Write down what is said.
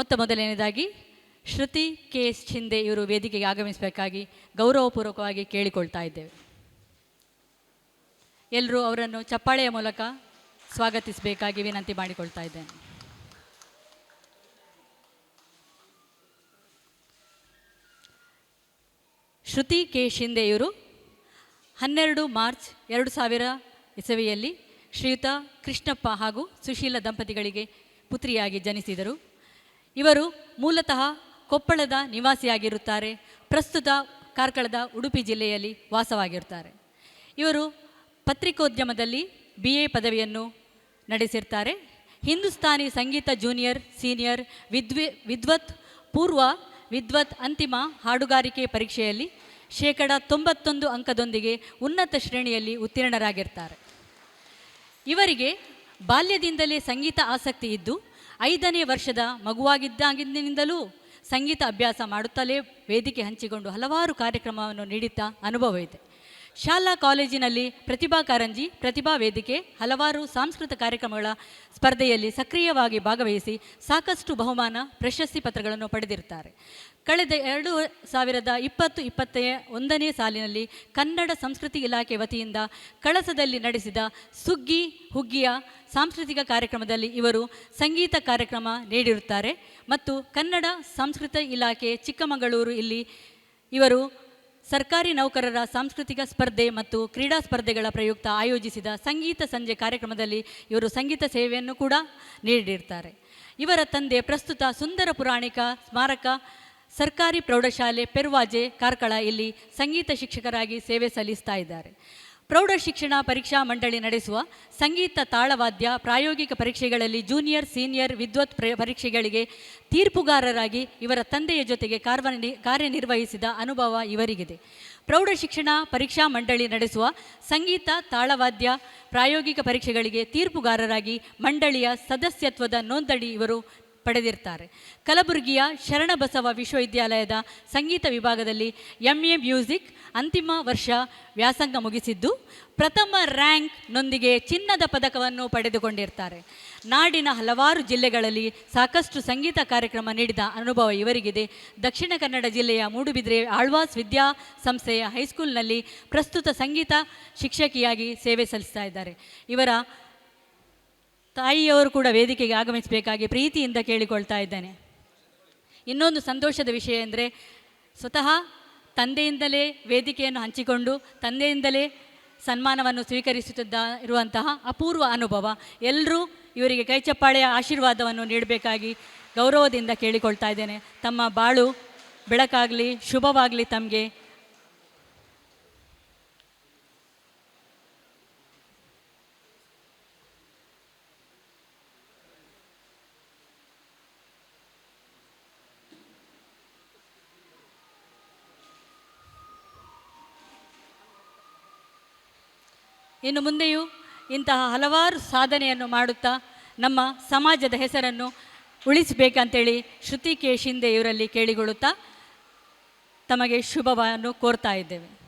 ಮೊತ್ತ ಮೊದಲನೇದಾಗಿ ಶ್ರುತಿ K S Shinde ಇವರು ವೇದಿಕೆಗೆ ಆಗಮಿಸಬೇಕಾಗಿ ಗೌರವಪೂರ್ವಕವಾಗಿ ಕೇಳಿಕೊಳ್ತಾ ಇದ್ದೇವೆ. ಎಲ್ಲರೂ ಅವರನ್ನು ಚಪ್ಪಾಳೆಯ ಮೂಲಕ ಸ್ವಾಗತಿಸಬೇಕಾಗಿ ವಿನಂತಿ ಮಾಡಿಕೊಳ್ತಾ ಇದ್ದೇನೆ. ಶ್ರುತಿ ಕೆ ಶಿಂದೆ ಇವರು ಹನ್ನೆರಡು ಮಾರ್ಚ್ ಎರಡು ಸಾವಿರ ಇಸವಿಯಲ್ಲಿ ಶ್ರೀಯುತ ಕೃಷ್ಣಪ್ಪ ಹಾಗೂ ಸುಶೀಲ ದಂಪತಿಗಳಿಗೆ ಪುತ್ರಿಯಾಗಿ ಜನಿಸಿದರು. ಇವರು ಮೂಲತಃ ಕೊಪ್ಪಳದ ನಿವಾಸಿಯಾಗಿರುತ್ತಾರೆ. ಪ್ರಸ್ತುತ ಕಾರ್ಕಳದ ಉಡುಪಿ ಜಿಲ್ಲೆಯಲ್ಲಿ ವಾಸವಾಗಿರುತ್ತಾರೆ. ಇವರು ಪತ್ರಿಕೋದ್ಯಮದಲ್ಲಿ ಬಿ ಎ ಪದವಿಯನ್ನು ನಡೆಸಿರ್ತಾರೆ. ಹಿಂದೂಸ್ತಾನಿ ಸಂಗೀತ ಜೂನಿಯರ್, ಸೀನಿಯರ್, ವಿದ್ವಿ, ವಿದ್ವತ್, ಪೂರ್ವ ವಿದ್ವತ್ ಅಂತಿಮ ಹಾಡುಗಾರಿಕೆ ಪರೀಕ್ಷೆಯಲ್ಲಿ ಶೇಕಡ ತೊಂಬತ್ತೊಂದು ಅಂಕದೊಂದಿಗೆ ಉನ್ನತ ಶ್ರೇಣಿಯಲ್ಲಿ ಉತ್ತೀರ್ಣರಾಗಿರ್ತಾರೆ. ಇವರಿಗೆ ಬಾಲ್ಯದಿಂದಲೇ ಸಂಗೀತ ಆಸಕ್ತಿ ಇದ್ದು ಐದನೇ ವರ್ಷದ ಮಗುವಾಗಿದ್ದಾಗಿಂದಿನಿಂದಲೂ ಸಂಗೀತ ಅಭ್ಯಾಸ ಮಾಡುತ್ತಲೇ ವೇದಿಕೆ ಹಂಚಿಕೊಂಡು ಹಲವಾರು ಕಾರ್ಯಕ್ರಮವನ್ನು ನೀಡುತ್ತಾ ಅನುಭವ ಇದೆ. ಶಾಲಾ ಕಾಲೇಜಿನಲ್ಲಿ ಪ್ರತಿಭಾ ಕಾರಂಜಿ, ಪ್ರತಿಭಾ ವೇದಿಕೆ, ಹಲವಾರು ಸಾಂಸ್ಕೃತಿಕ ಕಾರ್ಯಕ್ರಮಗಳ ಸ್ಪರ್ಧೆಯಲ್ಲಿ ಸಕ್ರಿಯವಾಗಿ ಭಾಗವಹಿಸಿ ಸಾಕಷ್ಟು ಬಹುಮಾನ ಪ್ರಶಸ್ತಿ ಪತ್ರಗಳನ್ನು ಪಡೆದಿರುತ್ತಾರೆ. ಕಳೆದ ಎರಡು ಸಾವಿರದ ಇಪ್ಪತ್ತು ಇಪ್ಪತ್ತ ಒಂದನೇ ಸಾಲಿನಲ್ಲಿ ಕನ್ನಡ ಸಂಸ್ಕೃತಿ ಇಲಾಖೆ ವತಿಯಿಂದ ಕಳಸದಲ್ಲಿ ನಡೆಸಿದ ಸುಗ್ಗಿ ಹುಗ್ಗಿಯ ಸಾಂಸ್ಕೃತಿಕ ಕಾರ್ಯಕ್ರಮದಲ್ಲಿ ಇವರು ಸಂಗೀತ ಕಾರ್ಯಕ್ರಮ ನೀಡಿರುತ್ತಾರೆ. ಮತ್ತು ಕನ್ನಡ ಸಂಸ್ಕೃತಿ ಇಲಾಖೆ ಚಿಕ್ಕಮಗಳೂರು ಇಲ್ಲಿ ಇವರು ಸರ್ಕಾರಿ ನೌಕರರ ಸಾಂಸ್ಕೃತಿಕ ಸ್ಪರ್ಧೆ ಮತ್ತು ಕ್ರೀಡಾ ಸ್ಪರ್ಧೆಗಳ ಪ್ರಯುಕ್ತ ಆಯೋಜಿಸಿದ ಸಂಗೀತ ಸಂಜೆ ಕಾರ್ಯಕ್ರಮದಲ್ಲಿ ಇವರು ಸಂಗೀತ ಸೇವೆಯನ್ನು ಕೂಡ ನೀಡಿರ್ತಾರೆ ಇವರ ತಂದೆ ಪ್ರಸ್ತುತ ಸುಂದರ ಪುರಾಣಿಕ, ಸ್ಮಾರಕ, ಸರ್ಕಾರಿ ಪ್ರೌಢಶಾಲೆ ಪೆರ್ವಾಜೆ ಕಾರ್ಕಳ ಇಲ್ಲಿ ಸಂಗೀತ ಶಿಕ್ಷಕರಾಗಿ ಸೇವೆ ಸಲ್ಲಿಸ್ತಾ ಇದ್ದಾರೆ. ಪ್ರೌಢ ಶಿಕ್ಷಣ ಪರೀಕ್ಷಾ ಮಂಡಳಿ ನಡೆಸುವ ಸಂಗೀತ ತಾಳವಾದ್ಯ ಪ್ರಾಯೋಗಿಕ ಪರೀಕ್ಷೆಗಳಲ್ಲಿ ಜೂನಿಯರ್, ಸೀನಿಯರ್ ವಿದ್ವತ್ ಪ್ರ ಪರೀಕ್ಷೆಗಳಿಗೆ ತೀರ್ಪುಗಾರರಾಗಿ ಇವರ ತಂದೆಯ ಜೊತೆಗೆ ಕಾರ್ಯನಿರ್ವಹಿಸಿದ ಅನುಭವ ಇವರಿಗಿದೆ. ಪ್ರೌಢ ಶಿಕ್ಷಣ ಪರೀಕ್ಷಾ ಮಂಡಳಿ ನಡೆಸುವ ಸಂಗೀತ ತಾಳವಾದ್ಯ ಪ್ರಾಯೋಗಿಕ ಪರೀಕ್ಷೆಗಳಿಗೆ ತೀರ್ಪುಗಾರರಾಗಿ ಮಂಡಳಿಯ ಸದಸ್ಯತ್ವದ ನೋಂದಣಿ ಇವರು ಪಡೆದಿರ್ತಾರೆ. ಕಲಬುರಗಿಯ ಶರಣಬಸವ ವಿಶ್ವವಿದ್ಯಾಲಯದ ಸಂಗೀತ ವಿಭಾಗದಲ್ಲಿ ಎಂ ಎ ಮ್ಯೂಸಿಕ್ ಅಂತಿಮ ವರ್ಷ ವ್ಯಾಸಂಗ ಮುಗಿಸಿದ್ದು, ಪ್ರಥಮ ರ್ಯಾಂಕ್ನೊಂದಿಗೆ ಚಿನ್ನದ ಪದಕವನ್ನು ಪಡೆದುಕೊಂಡಿರ್ತಾರೆ. ನಾಡಿನ ಹಲವಾರು ಜಿಲ್ಲೆಗಳಲ್ಲಿ ಸಾಕಷ್ಟು ಸಂಗೀತ ಕಾರ್ಯಕ್ರಮ ನೀಡಿದ ಅನುಭವ ಇವರಿಗಿದೆ. ದಕ್ಷಿಣ ಕನ್ನಡ ಜಿಲ್ಲೆಯ ಮೂಡುಬಿದ್ರೆ ಆಳ್ವಾಸ್ ವಿದ್ಯಾ ಸಂಸ್ಥೆಯ ಹೈಸ್ಕೂಲ್ನಲ್ಲಿ ಪ್ರಸ್ತುತ ಸಂಗೀತ ಶಿಕ್ಷಕಿಯಾಗಿ ಸೇವೆ ಸಲ್ಲಿಸ್ತಾ ಇದ್ದಾರೆ. ಇವರ ತಾಯಿಯವರು ಕೂಡ ವೇದಿಕೆಗೆ ಆಗಮಿಸಬೇಕಾಗಿ ಪ್ರೀತಿಯಿಂದ ಕೇಳಿಕೊಳ್ತಾ ಇದ್ದೇನೆ. ಇನ್ನೊಂದು ಸಂತೋಷದ ವಿಷಯ ಅಂದರೆ ಸ್ವತಃ ತಂದೆಯಿಂದಲೇ ವೇದಿಕೆಯನ್ನು ಹಂಚಿಕೊಂಡು ತಂದೆಯಿಂದಲೇ ಸನ್ಮಾನವನ್ನು ಸ್ವೀಕರಿಸುತ್ತಿದ್ದ ಇರುವಂತಹ ಅಪೂರ್ವ ಅನುಭವ. ಎಲ್ಲರೂ ಇವರಿಗೆ ಕೈಚಪ್ಪಾಳೆಯ ಆಶೀರ್ವಾದವನ್ನು ನೀಡಬೇಕಾಗಿ ಗೌರವದಿಂದ ಕೇಳಿಕೊಳ್ತಾ ಇದ್ದೇನೆ. ತಮ್ಮ ಬಾಳು ಬೆಳಕಾಗಲಿ, ಶುಭವಾಗಲಿ ತಮಗೆ. ಇನ್ನು ಮುಂದೆಯೂ ಇಂತಹ ಹಲವಾರು ಸಾಧನೆಯನ್ನು ಮಾಡುತ್ತಾ ನಮ್ಮ ಸಮಾಜದ ಹೆಸರನ್ನು ಉಳಿಸಬೇಕಂತೇಳಿ ಶ್ರುತಿ ಕೆ ಶಿಂದೆ ಇವರಲ್ಲಿ ಕೇಳಿಕೊಳ್ಳುತ್ತಾ ತಮಗೆ ಶುಭವನ್ನು ಕೋರ್ತಾ ಇದ್ದೇವೆ.